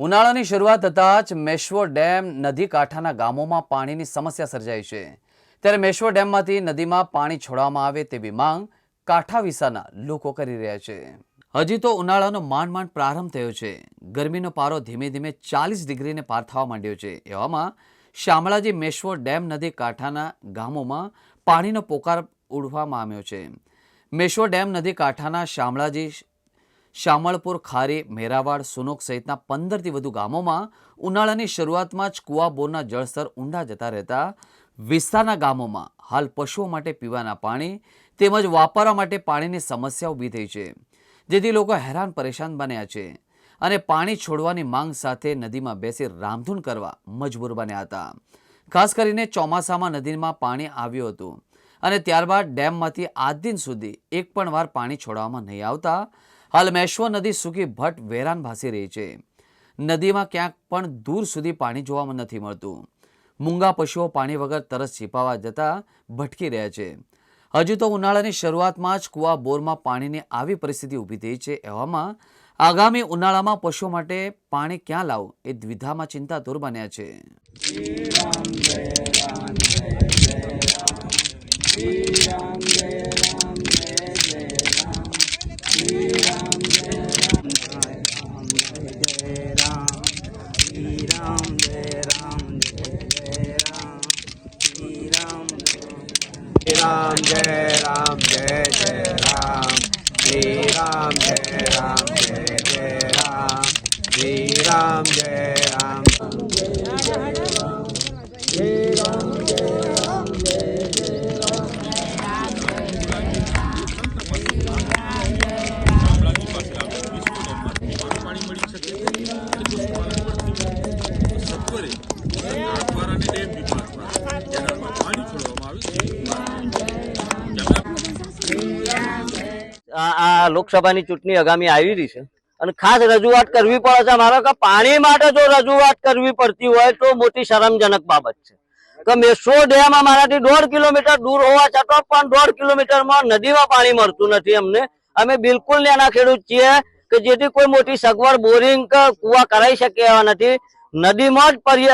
ઉનાળાની શરૂઆત થતાં જ મેશ્વો ડેમ નદી કાંઠાના ગામોમાં પાણીની સમસ્યા સર્જાઈ છે. ત્યારે મેશ્વો ડેમમાંથી નદીમાં પાણી છોડવામાં આવે તેવી માંગ કાંઠા વિસ્તારના લોકો કરી રહ્યા છે. હજી તો ઉનાળાનો માંડ માંડ પ્રારંભ થયો છે. ગરમીનો પારો ધીમે ધીમે ચાલીસ ડિગ્રીને પાર થવા માંડ્યો છે. એવામાં શામળાજી મેશ્વો ડેમ નદી કાંઠાના ગામોમાં પાણીનો પોકાર ઉડવામાં આવ્યો છે. મેશ્વો ડેમ નદી કાંઠાના શામળાજી શામળપુર, ખારી, મેરાવાડ, સુનોક સહિતના પંદરથી વધુ ગામોમાં ઉનાળાની શરૂઆતમાં જ કુવા જળસ્તર ઊંડા જતા રહેતા વિસ્તારના ગામોમાં હાલ પશુઓ માટે પીવાના પાણી તેમજ વાપરવા માટે પાણીની સમસ્યા ઊભી થઈ છે, જેથી લોકો હેરાન પરેશાન બન્યા છે અને પાણી છોડવાની માંગ સાથે નદીમાં બેસી રામધૂન કરવા મજબૂર બન્યા હતા. ખાસ કરીને ચોમાસામાં નદીમાં પાણી આવ્યું હતું અને ત્યારબાદ ડેમમાંથી આજ દિન સુધી એક પણ વાર પાણી છોડવામાં નહીં આવતા હાલ મેશ્વર નદી સૂકી ભટ્ટ વેરાન ભાસી રહી છે. નદીમાં ક્યાંક પણ દૂર સુધી પાણી જોવામાં નથી મળતું. મૂંગા પશુઓ પાણી વગર તરસ છીપાવા જતા ભટકી રહ્યા છે. હજુ તો ઉનાળાની શરૂઆતમાં જ કુવા બોરમાં પાણીની આવી પરિસ્થિતિ ઊભી થઈ છે એવામાં આગામી ઉનાળામાં પશુઓ માટે પાણી ક્યાં લાવવું એ દ્વિધામાં ચિંતાતુર બન્યા છે. राम जय राम जय जय राम श्री राम जय राम जय जय राम श्री राम जय राम પાણી મળી શકે છે અને પશુપાલન પણ સત્વરે સરકાર દ્વારા અને ડેમ વિભાગ દ્વારા કેનાલમાં પાણી છોડવામાં આ લોકસભાની ચૂંટણી આગામી આવી રહી છે. અને ખાસ રજૂઆત કરવી પડે છે મારો કે પાણી માટે જો રજૂઆત કરવી પડતી હોય તો મોટી શરમજનક બાબત છે. કે મેસો ડેમ અમારાથી દોઢ કિલોમીટર દૂર હોવા છતાં પણ દોઢ કિલોમીટરમાં નદીમાં પાણી મળતું નથી અમને. અમે બિલકુલ નાના ખેડૂત છીએ કે જેથી કોઈ મોટી સગવડ, બોરિંગ કે કુવા કરાઈ શકે એવા નથી. નદીમાં જ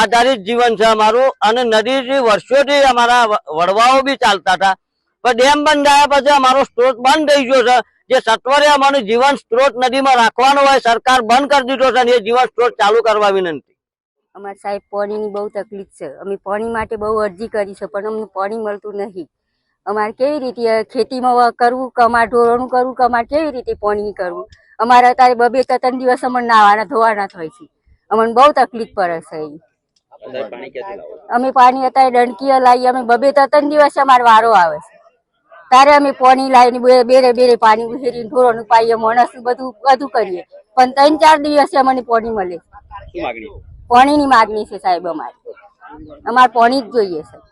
આધારિત જીવન છે અમારું અને નદીથી વર્ષોથી અમારા વડવાઓ બી ચાલતા હતા. પણ ડેમ બંધાયા પછી અમારો સ્ત્રોત બંધ થઈ ગયો છે. જે સત્વરે અમારું જીવન સ્ત્રોત નદીમાં રાખવાનો હોય સરકાર બંધ કરી દીધો છે અને એ જીવન સ્ત્રોત ચાલુ કરવા વિનંતી. અમારે સાહેબ પાણીની બહુ તકલીફ છે. અમે પાણી માટે બહુ અરજી કરી છે પણ અમને પાણી મળતું નથી અમારે કેવી રીતે ખેતીમાં કરવું કમાર ઢોરણું કરવું કમાટ કેવી રીતે પાણી કરવું? અમારે અત્યારે બબે ત્રણ દિવસ અમને નાવાના ધોવાના થાય છે. અમને બહુ તકલીફ પડે છે. અમે પાણી અત્યારે ડંકીએ લાવીએ અમે બબે ત્રણ દિવસે અમારે વારો આવે છે. ત્યારે અમે પોણી લાવીને બેરે બેરે પાણી ઉછેરીને ઢોરોનું પાઈએ માણસ બધું બધું કરીએ. પણ ત્રણ ચાર દિવસે અમને પોણી મળે. પોણીની માગણી છે સાહેબ અમારે. અમારે પોણી જ જોઈએ છે.